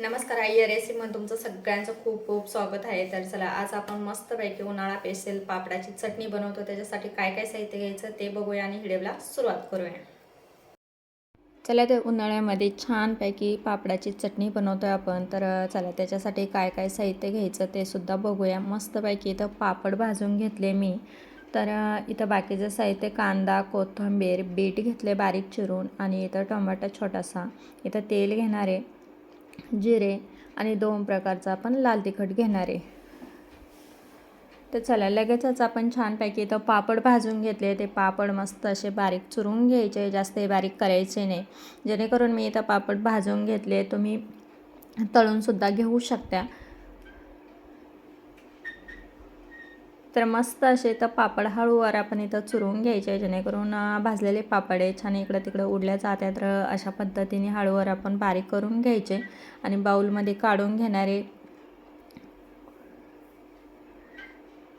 नमस्कार आई या रेसिपीमध्ये तुमचं सगळ्यांचं खूप खूप स्वागत आहे. तर चला आज आपण मस्तपैकी उन्हाळा पेसेल पापडाची चटणी बनवतो. त्याच्यासाठी काय काय साहित्य घ्यायचं ते बघूया आणि व्हिडिओला सुरुवात करूया. चला तर उन्हाळ्यामध्ये छानपैकी पापडाची चटणी बनवतोय आपण. तर चला त्याच्यासाठी काय काय साहित्य घ्यायचं ते सुद्धा बघूया. मस्तपैकी इथं पापड भाजून घेतले मी. तर इथं बाकीचं साहित्य कांदा कोथिंबीर बीट घेतले बारीक चिरून आणि इथं टोमॅटो छोटासा. इथं तेल घेणार आहे. जिरे आणि दोन प्रकारचा आपण लाल तिखट घेणार आहे. तर चला लगेचच आपण छानपैकी इथं पापड भाजून घेतले. ते पापड मस्त असे बारीक चुरून घ्यायचे जास्त बारीक करायचे नाही. जेणेकरून मी इथं पापड भाजून घेतले. तुम्ही तळूनसुद्धा घेऊ शकता. तर मस्त असे तर पापड हळूवार आपण इथं चुरून घ्यायचे जेणेकरून भाजलेले पापड आहे छान इकडं तिकडं उडल्या जात्या तर अशा पद्धतीने हळूवार आपण बारीक करून घ्यायचे आणि बाऊलमध्ये काढून घेणारे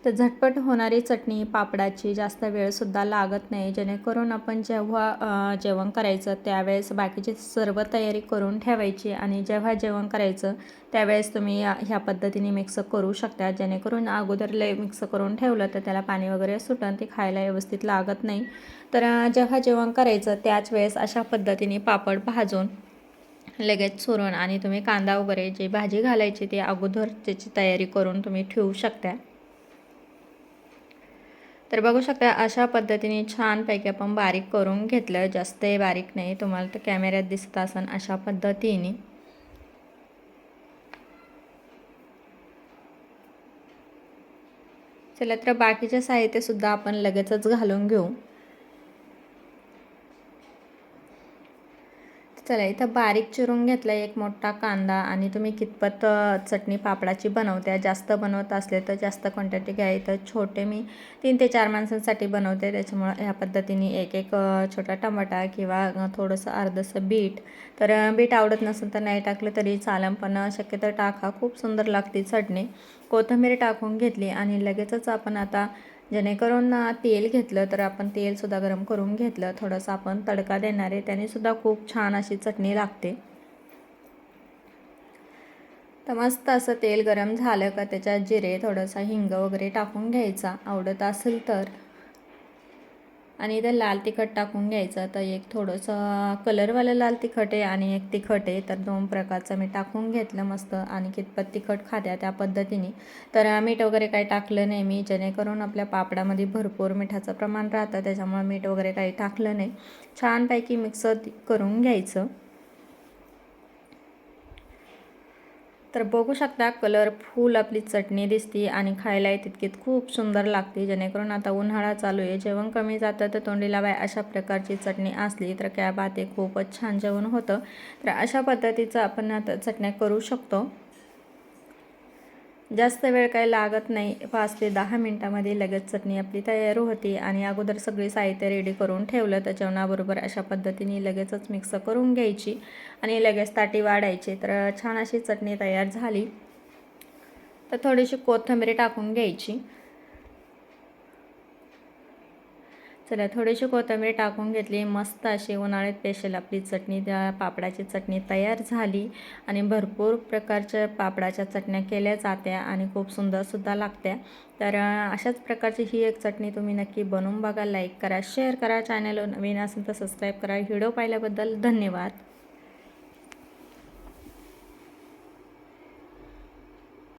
तर झटपट होणारी चटणी पापडाची जास्त वेळसुद्धा लागत नाही. जेणेकरून आपण जेव्हा जेवण करायचं त्यावेळेस बाकीची सर्व तयारी करून ठेवायची आणि जेव्हा जेवण करायचं त्यावेळेस तुम्ही ह्या पद्धतीने मिक्स करू शकता. जेणेकरून अगोदर लय मिक्स करून ठेवलं तर त्याला पाणी वगैरे सुटन ते खायला व्यवस्थित लागत नाही. तर जेव्हा जेवण करायचं त्याच वेळेस अशा पद्धतीने पापड भाजून लगेच चुरून आणि तुम्ही कांदा वगैरे जे भाजी घालायची ती अगोदर त्याची तयारी करून तुम्ही ठेवू शकता. तर बघू शकता अशा पद्धतीने छानपैकी आपण बारीक करून घेतलं. जास्त बारीक नाही तुम्हाला तर कॅमेऱ्यात दिसत असन अशा पद्धतीने. चला तर बाकीचे साहित्यसुद्धा आपण लगेचच घालून घेऊ. चला इथं बारीक चिरून घेतला एक मोठा कांदा आणि तुम्ही कितपत चटणी पापडाची बनवते जास्त बनवत असले तर जास्त क्वांटिटी घ्या. इथं छोटे मी तीन ते चार माणसांसाठी बनवते. त्याच्यामुळं ह्या पद्धतीने एक एक छोटा टमाटा किंवा थोडंसं अर्धंसं बीट. तर बीट आवडत नसेल तर नाही टाकलं तरी चालम पण शक्यतो टाका. खूप सुंदर लागते चटणी. कोथिंबीर टाकून घेतली आणि लगेचच आपण आता जेणेकरून तेल घेतलं तर आपण तेलसुद्धा गरम करून घेतलं. थोडंसं आपण तडका देणार आहे. त्यानेसुद्धा खूप छान अशी चटणी लागते. तर मस्त असं तेल गरम झालं का त्याच्यात जिरे थोडंसं हिंग वगैरे टाकून घ्यायचा. आवडत असेल तर. आणि इथे लाल तिखट टाकून घ्यायचं. तर एक थोडंसं कलरवालं लाल तिखट आहे आणि एक तिखट आहे. तर दोन प्रकारचं मी टाकून घेतलं मस्त. आणि कितपत तिखट खात्या त्या पद्धतीने. तर मीठ वगैरे काही टाकलं नाही मी. जेणेकरून आपल्या पापडामध्ये भरपूर मिठाचं प्रमाण राहतं. त्याच्यामुळे मीठ वगैरे काही टाकलं नाही. छानपैकी मिक्स करून घ्यायचं. तर बघू शकता कलरफुल आपली चटणी दिसते आणि खायला तितकीत खूप सुंदर लागते. जेणेकरून आता उन्हाळा चालू आहे जेवण कमी जातं तर तोंडीला बाय अशा प्रकारची चटणी असली तर कॅब बात आहे खूपच छान जेवण होतं. तर अशा पद्धतीचं आपण आता चटण्या करू शकतो. जास्त वेळ काही लागत नाही. पाच ते दहा मिनटामध्ये लगेच चटणी आपली तयार होती आणि अगोदर सगळी साहित्य रेडी करून ठेवलं. तर जेवणाबरोबर अशा पद्धतीने लगेचच मिक्स करून घ्यायची आणि लगेच ताटी वाढायची. तर छान अशी चटणी तयार झाली. तर थोडीशी कोथिंबीर टाकून घ्यायची. चला थोडीशी कोथिंबीर टाकून घेतली. मस्त अशी उन्हाळ्यात स्पेशल आपली चटणी त्या पापडाची चटणी तयार झाली आणि भरपूर प्रकारच्या पापडाच्या चटण्या केल्या जात्या आणि खूप सुंदरसुद्धा लागत्या. तर अशाच प्रकारची ही एक चटणी तुम्ही नक्की बनवून बघा लाईक करा शेअर करा. चॅनल नवीन असेल तर सबस्क्राईब करा. व्हिडिओ पाहिल्याबद्दल धन्यवाद.